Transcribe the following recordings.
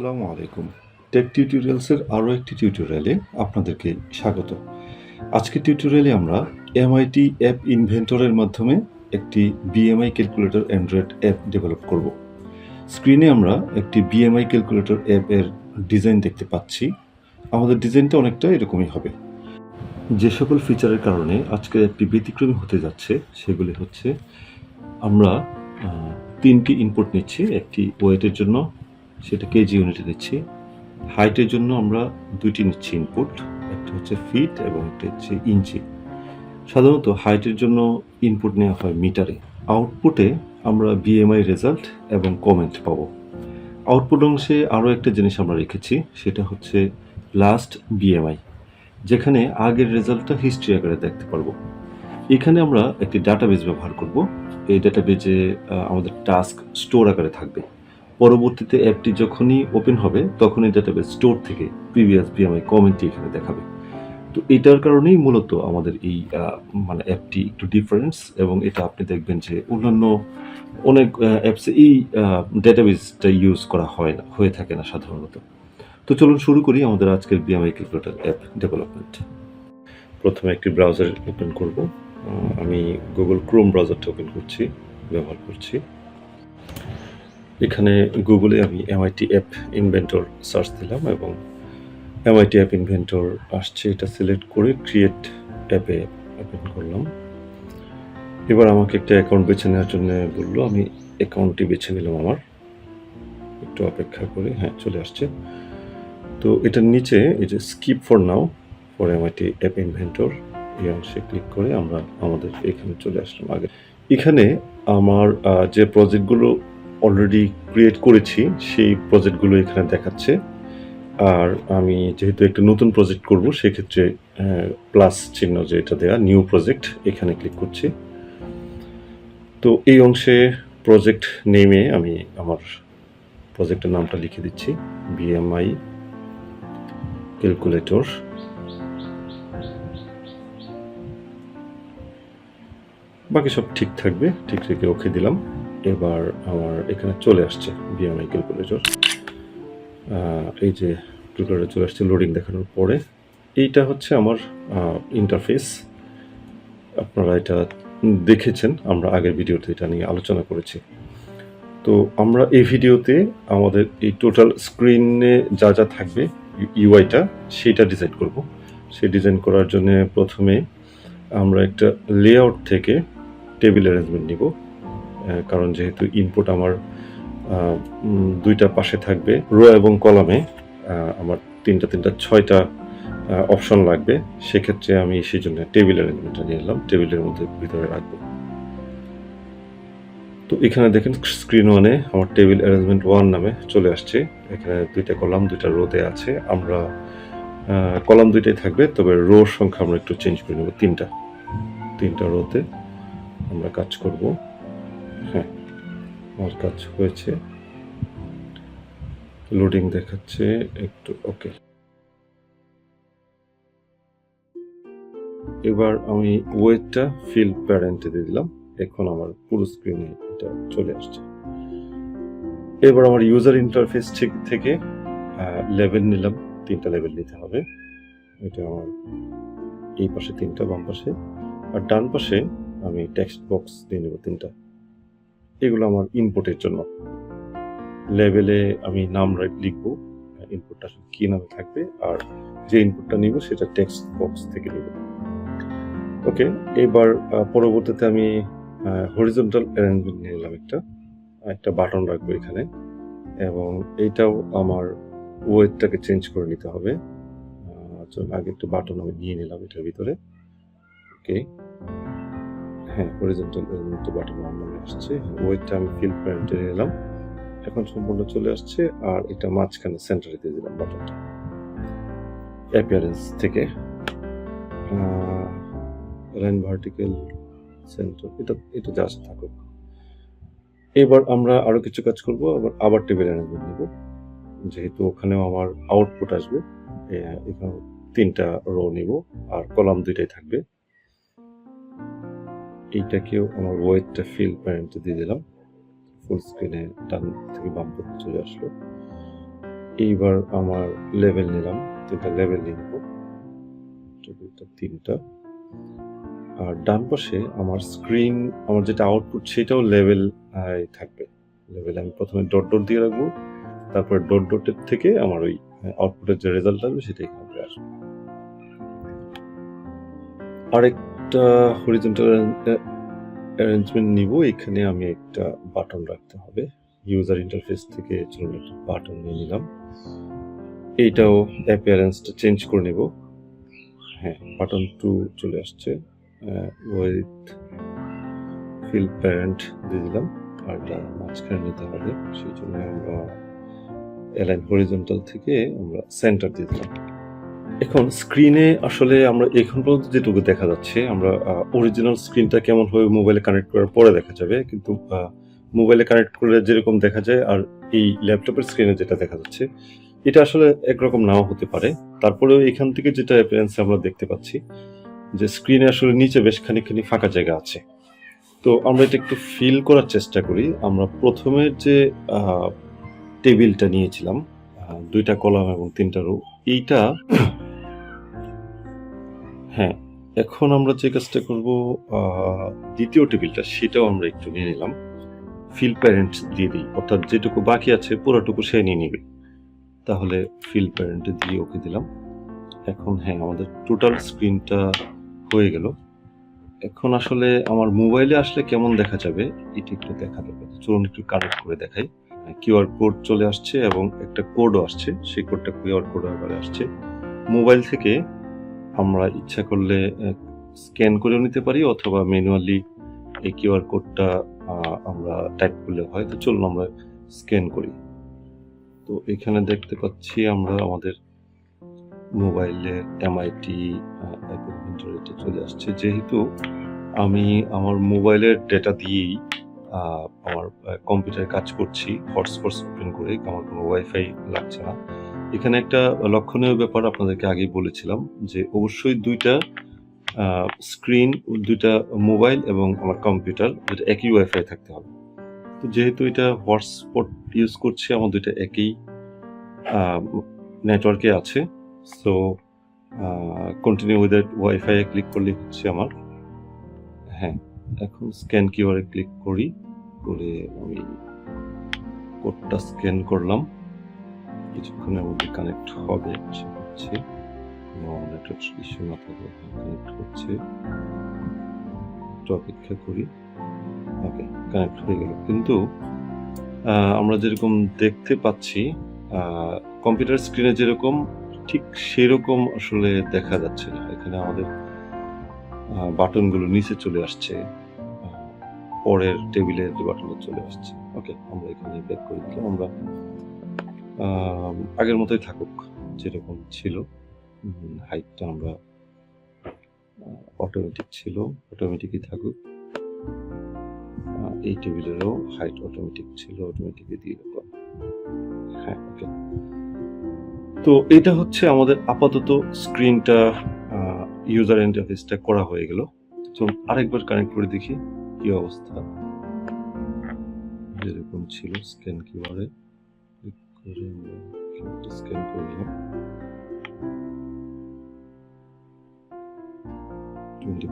আসসালামু আলাইকুম। টেক টিউটোরিয়ালসের আরও একটি টিউটোরিয়ালে আপনাদেরকে স্বাগত। আজকের টিউটোরিয়ালে আমরা এমআইটি অ্যাপ ইনভেন্টরের মাধ্যমে একটি BMI calculator android app develop করব। স্ক্রিনে আমরা একটি বিএমআই ক্যালকুলেটর অ্যাপের ডিজাইন দেখতে পাচ্ছি। আমাদের ডিজাইনটা অনেকটা এরকমই হবে। যে সকল ফিচারের কারণে আজকের অ্যাপটি ব্যতিক্রমী হতে যাচ্ছে, সেগুলি হচ্ছে আমরা তিনটি ইনপুট নিচ্ছি। একটি ওয়েটের জন্য সেটা কেজি ইউনিটে নিচ্ছি হাইটের জন্য আমরা দুইটি নিচ্ছি ইনপুট একটা হচ্ছে ফিট এবং একটা হচ্ছে ইঞ্চি সাধারণত হাইটের জন্য ইনপুট নেওয়া হয় মিটারে আউটপুটে আমরা বিএমআই রেজাল্ট এবং কমেন্ট পাবো। আউটপুট অংশে আরও একটা জিনিস আমরা রেখেছি, সেটা হচ্ছে লাস্ট বিএমআই যেখানে আগের রেজাল্টটা হিস্ট্রি আকারে দেখতে পারব। এখানে আমরা একটি ডাটাবেজ ব্যবহার করব। এই ডাটাবেজে আমাদের টাস্ক স্টোর আকারে থাকবে। পরবর্তীতে অ্যাপটি যখনই ওপেন হবে, তখনই ডাটাবেস স্টোর থেকে প্রিভিয়াস বিএমআই কমেন্টটি এখানে দেখাবে। তো এটার কারণেই মূলত আমাদের এই মানে অ্যাপটি একটু ডিফারেন্স এবং এটা আপনি দেখবেন যে অন্যান্য অনেক অ্যাপসে এই ডেটাবেসটা ইউজ করা হয় না, হয়ে থাকে না সাধারণত। তো চলুন শুরু করি আমাদের আজকের বিএমআই ক্যালকুলেটর অ্যাপ ডেভেলপমেন্ট প্রথমে একটি ব্রাউজার ওপেন করব। আমি গুগল ক্রোম ব্রাউজারটা ওপেন করছি, ব্যবহার করছি। এখানে গুগলে আমি এমআইটি অ্যাপ ইনভেন্টর সার্চ দিলাম এবং এমআইটি অ্যাপ ইনভেন্টর আসছে, এটা সিলেক্ট করে ক্রিয়েট অ্যাপে ওপেন করলাম। এবার আমাকে একটা অ্যাকাউন্ট বেছে নেওয়ার জন্য বলল, আমি অ্যাকাউন্টটি বেছে নিলাম আমার। একটু অপেক্ষা করে হ্যাঁ চলে আসছে। তো এটার নিচে এই যে skip for now for MIT app inventor এই অংশে ক্লিক করে আমরা আমাদের এখানে চলে আসলাম। আগে এখানে আমার যে প্রজেক্টগুলো অলরেডি ক্রিয়েট করেছি, সেই প্রজেক্টগুলো এখানে দেখাচ্ছে। আর আমি যেহেতু একটা নতুন প্রজেক্ট করব, সেক্ষেত্রে প্লাস চিহ্ন যে এটা দেয়া নিউ প্রজেক্ট এখানে ক্লিক করছি। তো এই অংশে প্রজেক্ট নেমে আমি আমার প্রজেক্টের নামটা লিখে দিচ্ছি। বিএমআই ক্যালকুলেটর বাকি সব ঠিক থাকবে, ঠিক রেখে ওকে দিলাম। এবার আমার এখানে চলে আসছে বিএমআই ক্যালকুলেটর এই যে ক্যালকুলেটর চলে আসছে লোডিং দেখানোর পরে, এইটা হচ্ছে আমার ইন্টারফেস আপনারা এটা দেখেছেন, আমরা আগের ভিডিওতে এটা নিয়ে আলোচনা করেছি। তো আমরা এই ভিডিওতে আমাদের এই টোটাল স্ক্রিনে যা যা থাকবে ইউআইটা সেটা ডিজাইন করব। সেই ডিজাইন করার জন্য প্রথমে আমরা একটা লেআউট থেকে টেবিল অ্যারেঞ্জমেন্ট নিব। কারণ যেহেতু ইনপুট আমার দুইটা পাশে থাকবে রো এবং কলামে আমার তিনটা তিনটা, ছয়টা অপশন লাগবে। সেক্ষেত্রে আমি সেই জন্য টেবিল অ্যারেঞ্জমেন্টটা নিয়ে এলাম টেবিলের মধ্যে ভিতরে রাখব। তো এখানে দেখেন স্ক্রিন ওয়ানে আমার টেবিল অ্যারেঞ্জমেন্ট ওয়ান নামে চলে আসছে। এখানে দুইটা কলাম দুইটা রোতে আছে। আমরা কলাম দুইটাই থাকবে, তবে রোর সংখ্যা আমরা একটু চেঞ্জ করে নেব তিনটা। তিনটা রোতে আমরা কাজ করব। হ্যাঁ আমার কাজ হয়েছে। লোডিং দেখাচ্ছে একটু ওকে এবার আমি ওয়েটটা ফিল প্যারেন্টে দিয়ে দিলাম। এখন আমার পুরো স্ক্রিনে এটা চলে আসছে। এবার আমার ইউজার ইন্টারফেস ঠিক থেকে লেভেল নিলাম। তিনটা লেভেল নিতে হবে। এটা আমার এই পাশে তিনটা, বাম পাশে। আর ডান পাশে আমি টেক্সট বক্স দিয়ে নেব তিনটা। এগুলো আমার ইনপুটের জন্য। লেভেলে আমি নাম লিখব ইনপুটটা আসলে কি নামে থাকবে, আর যে ইনপুটটা নিব সেটা টেক্সট বক্স থেকে নিব। ওকে এবার পরবর্তীতে আমি হরিজন্টাল অ্যারেঞ্জমেন্ট নিয়ে নিলাম একটা একটা বাটন রাখব এখানে, এবং এইটাও আমার ওয়েটটাকে চেঞ্জ করে নিতে হবে। আগে একটু বাটন আমি নিয়ে নিলাম এটার ভিতরে। ওকে হ্যাঁ হরিজন্টাল বাটন আমার নামে আসছে। ওয়েটটা আমি ফিল প্যারেন্টে নিলাম এখন সম্পূর্ণ চলে আসছে আর এটা মাঝখানে সেন্টারে দিয়ে দিলাম বাটনটা অ্যাপিয়ারেন্স থেকে লাইন ভার্টিক্যাল সেন্টার এটা এটা জাস্ট থাকুক। এবার আমরা আরও কিছু কাজ করব, আবার আবার টেবিল অ্যারেঞ্জমেন্ট নিব। যেহেতু ওখানেও আমার আউটপুট আসবে এখানে তিনটা রো নিব, আর কলাম দুইটাই থাকবে। এইটাকেও আমার ওয়েটটা ফিল প্যারেন্টে দিয়ে দিলাম। ফুল স্ক্রিনে ডান থেকে বাম পথে চলে আসলো। এইবার আমার লেভেল নিলাম। তিনটা লেভেল নিব দুইটা তিনটা। আর ডান পাশে আমার স্ক্রিন আমার যেটা আউটপুট সেটাও লেভেল থাকবে। লেভেল আমি প্রথমে ডট ডট দিয়ে রাখব। তারপর ডট ডটের থেকে আমার ওই আউটপুটের যে রেজাল্ট আসবে সেটা এখানে আসবে। আরেকটা হরিজেন্টাল অ্যারেঞ্জমেন্ট নিব। এখানে আমি একটা বাটন রাখতে হবে। ইউজার ইন্টারফেস থেকে চলুন একটা বাটন নিয়ে নিলাম। এইটাও অ্যাপিয়ারেন্সটা চেঞ্জ করে নেব। হ্যাঁ বাটন টু চলে আসছে। উইথ ফিল প্যারেন্ট দিয়ে দিলাম। আর এটা মাঝখানে নিতে হবে। সেই জন্য আমরা অ্যালাইন হরিজন্টাল থেকে আমরা সেন্টার দিয়ে দিলাম। এখন স্ক্রিনে আসলে আমরা এখন পর্যন্ত যেটুকু দেখা যাচ্ছে, আমরা অরিজিনাল স্ক্রিনটা কেমন হবে মোবাইলে কানেক্ট করার পরে দেখা যাবে, কিন্তু মোবাইলে কানেক্ট করলে যেরকম দেখা যায় আর এই ল্যাপটপের স্ক্রিনে যেটা দেখা যাচ্ছে, এটা আসলে একরকম নাও হতে পারে। তারপরেও এখান থেকে যেটা অ্যাপিয়ারেন্স আমরা দেখতে পাচ্ছি, যে স্ক্রিনে আসলে নিচে বেশ খানিকখানি ফাঁকা জায়গা আছে। তো আমরা এটা একটু ফিল করার চেষ্টা করি। আমরা প্রথমে যে টেবিলটা নিয়েছিলাম দুইটা কলাম এবং তিনটা রো এইটা হ্যাঁ এখন আমরা যে কাজটা করব দ্বিতীয় টেবিলটা, সেটাও আমরা একটু নিয়ে নিলাম। ফিল প্যারেন্ট দিয়ে দিই, অর্থাৎ যেটুকু বাকি আছে, পুরোটুকু সে নিয়ে নিবে। তাহলে ফিল প্যারেন্ট দিয়ে ওকে দিলাম। এখন হ্যাঁ আমাদের টোটাল স্ক্রিনটা হয়ে গেল। এখন আসলে আমার মোবাইলে আসলে কেমন দেখা যাবে, এটা একটু দেখা যাবে। চলুন একটু কানেক্ট করে দেখাই। কিউআর কোড চলে আসছে এবং একটা কোডও আসছে, সেই কোডটা কিউআর কোড আসছে। মোবাইল থেকে আমরা ইচ্ছা করলে স্ক্যান করেও নিতে পারি অথবা ম্যানুয়ালি এই কিউআর কোডটা আমরা টাইপ করলে হয়। তো চলুন আমরা স্ক্যান করি। তো এখানে দেখতে পাচ্ছি আমরা আমাদের মোবাইলের এমআইটি ইন্টারনেটে চলে আসছে। যেহেতু আমি আমার মোবাইলের ডেটা দিয়েই আমার কম্পিউটারে কাজ করছি হটস্পট ওপেন করে, আমার কোনো ওয়াইফাই লাগছে না। এখানে একটা লক্ষণীয় ব্যাপার আপনাদেরকে আগেই বলেছিলাম যে অবশ্যই দুইটা স্ক্রিন দুইটা মোবাইল এবং আমার কম্পিউটার দুটো একই ওয়াইফাই থাকতে হবে। তো যেহেতু এটা হটস্পট ইউজ করছি, আমার দুইটা একই নেটওয়ার্কে আছে। So continue with wifi click করলে হচ্ছে আমার। হ্যাঁ এখন স্ক্যান কিউআরে ক্লিক করি, করে আমি কোডটা স্ক্যান করলাম। কিছুক্ষণের মধ্যে কানেক্ট হবে আশা করছি কোনো নেটওয়ার্ক ইস্যু না থাকলে কানেক্ট হচ্ছে একটু অপেক্ষা করি ওকে কানেক্ট হয়ে গেল কিন্তু আমরা যেরকম দেখতে পাচ্ছি কম্পিউটার স্ক্রিনে যেরকম, ঠিক সেরকম আসলে দেখা যাচ্ছে না। এখানে আমাদের বাটনগুলো নিচে চলে আসছে পরের টেবিলের বাটনটা চলে আসছে। ওকে আমরা এখানে ব্যাক করে দিলাম। আমরা আগের মতোই থাকুক, যেরকম ছিল। হাইটটা আমরা অটোমেটিক ছিল অটোমেটিকই থাকুক। এই টেবিলেরও হাইট অটোমেটিক ছিল অটোমেটিকই দিয়ে দিলাম হ্যাঁ ওকে তো এটা হচ্ছে আমাদের আপাতত স্ক্রিনটা ইউজার ইন্টারফেসটা করা হয়ে গেল। তো আরেকবার কানেক্ট করে দেখি কি অবস্থা। যেরকম ছিল স্ক্যান কিউআরে করে আমরা স্ক্যান করলাম টোয়েন্টি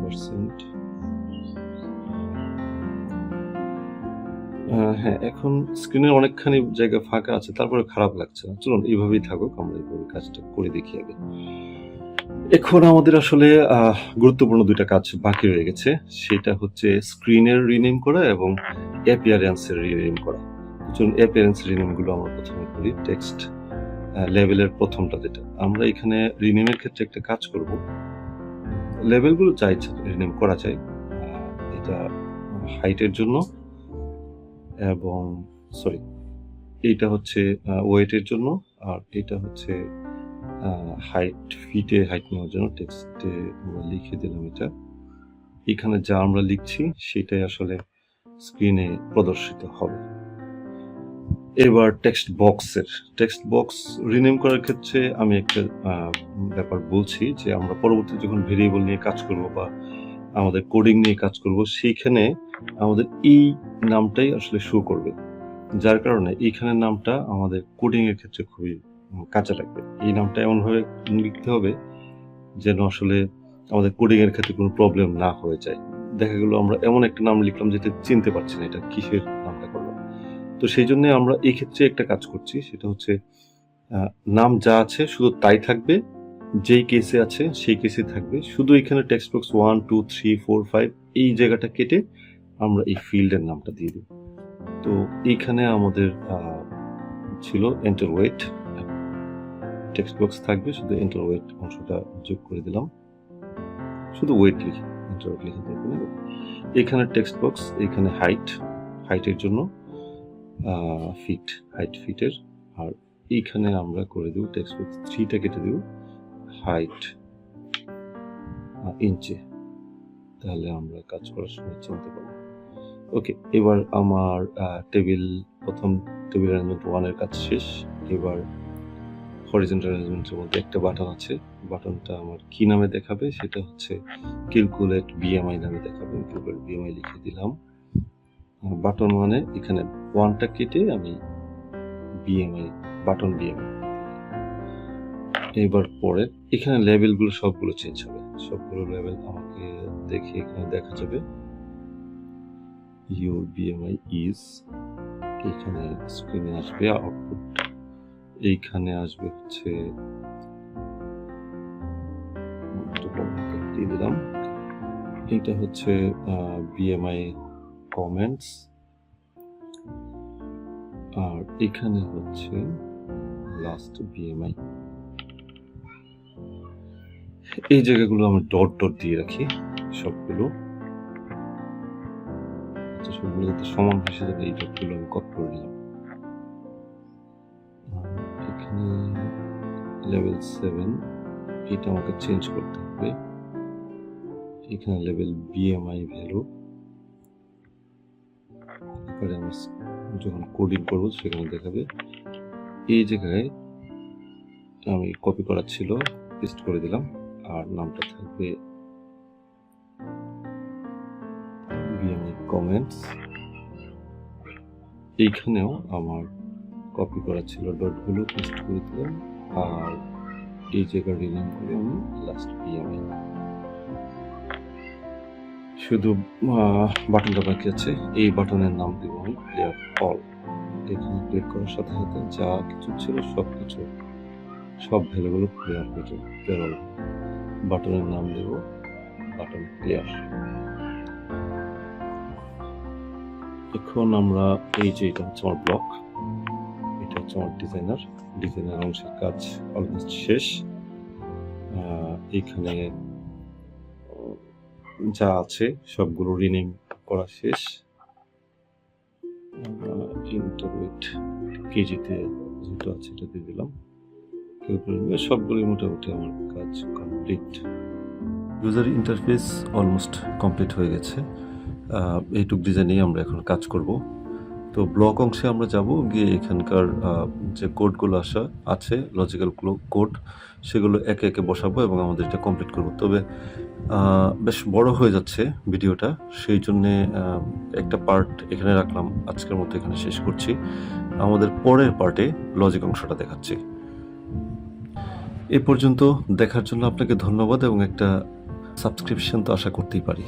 হ্যাঁ এখন স্ক্রিনের অনেকখানি জায়গা ফাঁকা আছে তারপরে খারাপ লাগছে না চলুন এইভাবেই থাকুক আমরা এইভাবে কাজটা করে দেখি আগে এখন আমাদের আসলে গুরুত্বপূর্ণ দুইটা কাজ বাকি রয়ে গেছে। সেটা হচ্ছে স্ক্রিনের রিনেম করা এবং অ্যাপিয়ারেন্সের রিনেম করা। চলুন অ্যাপিয়ারেন্স রিনেমগুলো আমরা প্রথমে করি টেক্সট লেভেলের প্রথমটা যেটা। আমরা এখানে রিনেমের ক্ষেত্রে একটা কাজ করব। লেভেলগুলো যা ইচ্ছা রিনেম করা যায় এটা হাইটের জন্য এবং সরি এইটা হচ্ছে ওয়েটের জন্য আর এটা হচ্ছে হাইট ফিটে হাইট নেওয়ার জন্য টেক্সটে আমরা লিখে দিলাম এটা। এখানে যা আমরা লিখছি সেটাই আসলে স্ক্রিনে প্রদর্শিত হবে। এবার টেক্সট বক্সের টেক্সট বক্স রিনেম করার ক্ষেত্রে আমি একটা ব্যাপার বলছি যে আমরা পরবর্তী যখন ভেরিয়েবল নিয়ে কাজ করব বা আমাদের কোডিং নিয়ে কাজ করব, সেইখানে আমাদের এই নামটাই আসলে শো করবে। যার কারণে এইখানের নামটা আমাদের কোডিং এর ক্ষেত্রে খুবই কাজে লাগবে। এই নামটা এমনভাবে লিখতে হবে যেন আসলে আমাদের কোডিং এর ক্ষেত্রে কোনো প্রবলেম না হয়ে যায়। দেখা গেল আমরা এমন একটা নাম লিখলাম যেটা চিনতে পারছি না, এটা কিসের তো সেই জন্য আমরা এই ক্ষেত্রে একটা কাজ করছি, সেটা হচ্ছে নাম যা আছে শুধু তাই থাকবে, যেই কেসে আছে সেই কেসে থাকবে। শুধু এখানে text box one two three four five এই জায়গাটা কেটে আমরা এই ফিল্ডের নামটা দিয়ে দিই তো এইখানে আমাদের ছিল এন্টার ওয়েট টেক্সট বক্স থাকবে, শুধু এন্টার ওয়েট অংশটা যোগ করে দিলাম। শুধু ওয়েট লিখি এন্টার ওয়েট লিখে এখানে টেক্সট বক্স এখানে হাইট হাইটের জন্য। ফিট হাইট ফিটের আর এইখানে আমরা করে দেব টেক্সট থ্রিটা কেটে দেব হাইট ইঞ্চে তাহলে আমরা কাজ করার সময় চিনতে পারব। ওকে এবার আমার টেবিল প্রথম টেবিল অ্যারেঞ্জমেন্ট ওয়ানের কাজ শেষ। এবার হরিজেন্টাল অ্যারেঞ্জমেন্টের মধ্যে একটা বাটন আছে। বাটনটা আমার কি নামে দেখাবে? সেটা হচ্ছে ক্যালকুলেট বিএমআই নামে দেখাবে। ক্যালকুলেট বিএমআই লিখে দিলাম। বাটন মানে এখানে ওয়ানটা কেটে আমি বিএমআই বাটন বিএমআই এবার পরে এখানে লেভেলগুলো সবগুলো চেঞ্জ হবে। সবগুলো লেভেল আমাকে দেখে এখানে দেখা যাবে। ইউর বিএমআই ইজ এখানে স্ক্রিনে আসবে আউটপুট এইখানে আসবে হচ্ছে দিলাম। এইটা হচ্ছে বিএমআই কমেন্টস আর এখানে হচ্ছে লাস্ট বিএমআই এই জায়গাগুলো আমি ডট ডট দিয়ে রাখি, সবগুলো। আচ্ছা সবগুলো যাতে সমান যাবে এই ডটগুলো আমি কট করে নিলাম এখানে লেভেল সেভেন এটা আমাকে চেঞ্জ করতে হবে। এখানে লেভেল বিএমআই ভ্যালু এবারে আমি যখন কোডিং করব সেখানে দেখাবে। এই জায়গায় আমি কপি করা ছিল পেস্ট করে দিলাম, আর নামটা থাকবে কমেন্টস এইখানেও আমার কপি করা ছিল ডটগুলো পেস্ট করে দিলাম, আর এই জায়গা রিনেম করে আমি লাস্ট বিএমআই শুধু বাটনটা বাকি আছে। এই বাটনের নাম দিব আমি প্লেয়ার অল এখানে ক্লিক করার সাথে সাথে যা কিছু ছিল সব কিছু সব ভ্যালুগুলো ক্লিয়ার হয়ে যাবে। প্লেয়ার অল বাটনের নাম দেব বাটন প্লেয়ার এখন আমরা এই যে এটা হচ্ছে আমার ব্লক এটা হচ্ছে আমার ডিজাইনার ডিজাইনার অংশের কাজ অলমোস্ট শেষ। এখানে যা আছে, সবগুলো রিনেম করা শেষ। কেজিতে যেটা আছে এটা দিয়ে দিলাম। সবগুলোই মোটামুটি আমার কাজ complete user interface almost complete হয়ে গেছে। এইটুক ডিজাইনেই আমরা এখন কাজ করব। তো ব্লক অংশে আমরা যাব, গিয়ে এখানকার যে কোডগুলো আসা, আছে লজিক্যাল কোড সেগুলো একে একে বসাবো এবং আমাদের এটা কমপ্লিট করব। তবে বেশ বড় হয়ে যাচ্ছে ভিডিওটা। সেই জন্যে একটা পার্ট এখানে রাখলাম। আজকের মতো এখানে শেষ করছি। আমাদের পরের পার্টে লজিক অংশটা দেখাচ্ছি। এ পর্যন্ত দেখার জন্য আপনাকে ধন্যবাদ এবং একটা সাবস্ক্রিপশন তো আশা করতেই পারি।